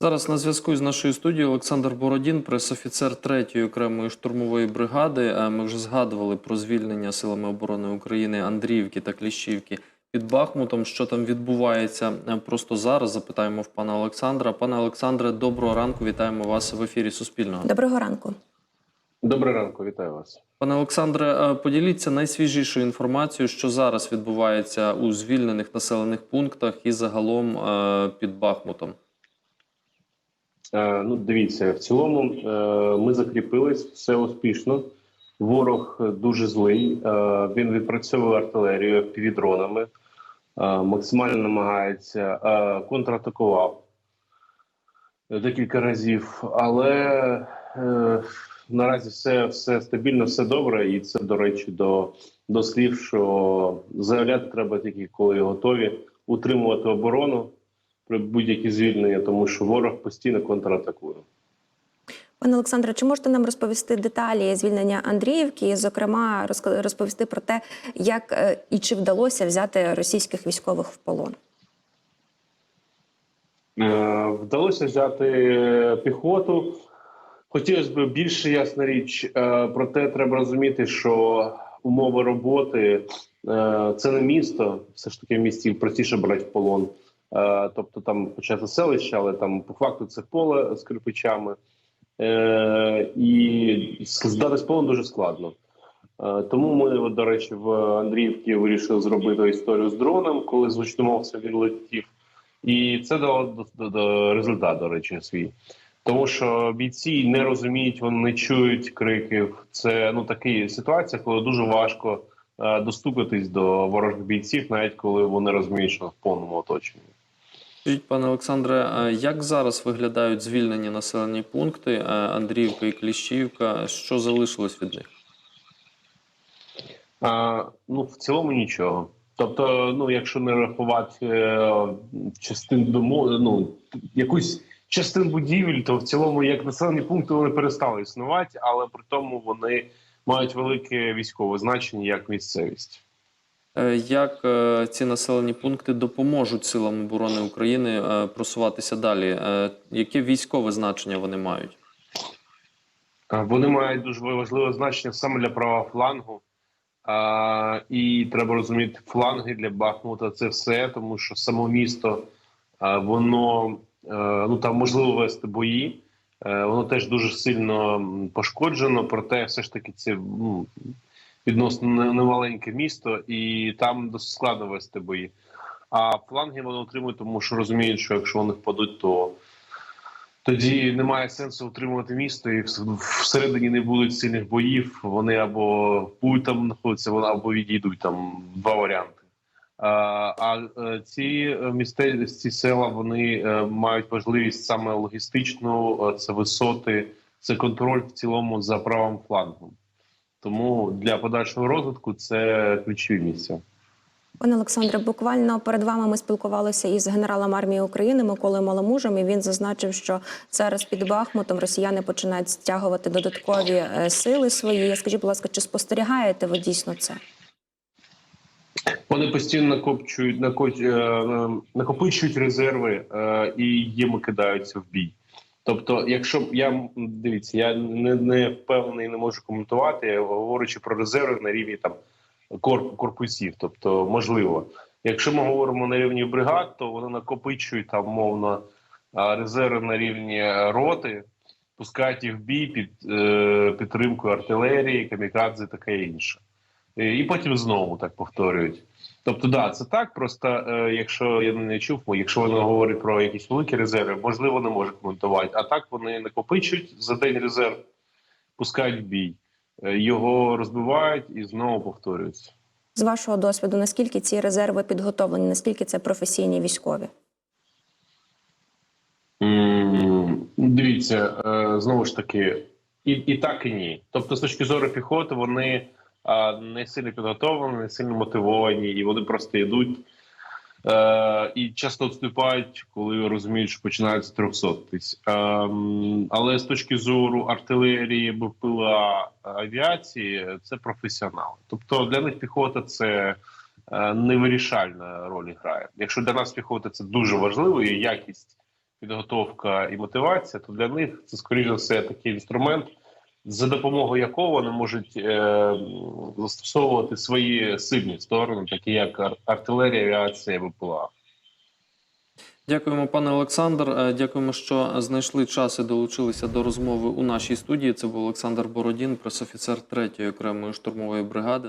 Зараз на зв'язку з нашою студією Олександр Бородін, пресофіцер 3-ї окремої штурмової бригади. Е, Ми вже згадували про звільнення силами оборони України Андріївки та Кліщівки під Бахмутом. Що там відбувається Е, просто зараз? Запитаємо в пана Олександра. Пане Олександре, доброго ранку. Вітаємо вас в ефірі Суспільного. Доброго ранку. Доброго ранку, вітаю вас. Пане Олександре, е, поділіться найсвіжішою інформацією, що зараз відбувається у звільнених населених пунктах і загалом під Бахмутом. Е, ну, дивіться, в цілому е, ми закріпились все успішно. Ворог дуже злий. Е, він відпрацьовує артилерію півдронами, максимально намагається контратакував декілька разів, але наразі все, все стабільно, все добре, і це, до речі, до, до слів, що заявляти треба тільки коли готові утримувати оборону при будь-які звільнення, тому що ворог постійно контратакує. Пане Олександре, чи можете нам розповісти деталі звільнення Андріївки? І, зокрема, розповісти про те, як е, і чи вдалося взяти російських військових в полон? Е, Вдалося взяти піхоту. Хотілося б більше ясна річ, е, проте треба розуміти, що умови роботи е, це не місто. Все ж таки в місті простіше брати в полон. Е, Тобто там хоча це селище, але там по факту це поле з кирпичами. Е, І здати з полон дуже складно. Е, Тому ми, до речі, в Андріївці вирішили зробити історію з дроном, коли з гучномовцем він летів. І це дало до, результат, до речі, свій. Тому що бійці не розуміють, вони не чують криків. Це ну така ситуація, коли дуже важко доступитись до ворожих бійців, навіть коли вони розуміють, що в повному оточенні. Пане Олександре, як зараз виглядають звільнені населені пункти е, Андріївка і Кліщівка? Що залишилось від них? А, ну, в цілому нічого. Тобто, ну, якщо не рахувати е, частин дому, ну якусь частин будівель, то в цілому як населені пункти вони перестали існувати, але при тому вони мають велике військове значення як місцевість. Е, Як е, ці населені пункти допоможуть силам оборони України е, просуватися далі? Яке військове значення вони мають? Вони мають дуже важливе значення саме для правого флангу. І треба розуміти, фланги для Бахмута це все, тому що само місто воно ну там можливо вести бої. Воно теж дуже сильно пошкоджено, проте все ж таки це ну, відносно немаленьке місто, і там досить складно вести бої. А фланги вони отримують, тому що розуміють, що якщо вони впадуть, то тоді немає сенсу утримувати місто, і всередині не будуть сильних боїв. Вони або будуть там знаходитися, вони або відійдуть там два варіанти. А, е, ці місте, ці села вони е, мають важливість саме логістичну, е, це висоти, це контроль в цілому за правим флангом. Тому для подальшого розвитку це ключові місця. Пане Олександре, буквально перед вами ми спілкувалися із генералом армії України Миколою Маломужем, і він зазначив, що зараз під Бахмутом росіяни починають стягувати додаткові е, сили свої. Скажіть, будь ласка, чи спостерігаєте ви дійсно це? Вони постійно накопчують, накоч, е, накопичують резерви е, і їм кидаються в бій. Тобто, якщо я дивіться, я не, не впевнений, не можу коментувати, говорячи про резерви на рівні там корп, корпусів. Тобто, можливо, якщо ми говоримо на рівні бригад, то вони накопичують там мовно резерви на рівні е, роти, пускають їх в бій під е, підтримкою артилерії, камікадзе, таке інше. І потім знову так повторюють. Тобто, да, це так. Просто е, якщо я не чув, якщо вони говорять про якісь великі резерви, можливо, не може коментувати. А так вони накопичують за день резерв, пускають в бій, е, його розбивають і знову повторюються. З вашого досвіду, наскільки ці резерви підготовлені, наскільки це професійні військові? М, Дивіться, е, знову ж таки, і, і так, і ні. Тобто, з точки зору піхоти, вони не сильно підготовлені, не сильно мотивовані, і вони просто йдуть е, і часто відступають, коли розуміють, що починається трьохсотись. Ем, але з точки зору артилерії, БПЛА, авіації, це професіонали. Тобто для них піхота це. е, Невирішальна роль грає. Якщо для нас піхота це дуже важливо, і якість підготовка і мотивація, то для них це скоріше все такий інструмент, за допомогою якого вони можуть е, застосовувати свої сильні сторони, такі як ар- артилерія, авіація, ВПЛА. Дякуємо, пане Олександр. Е, Дякуємо, що знайшли час і долучилися до розмови у нашій студії. Це був Олександр Бородін, пресофіцер 3-ї окремої штурмової бригади.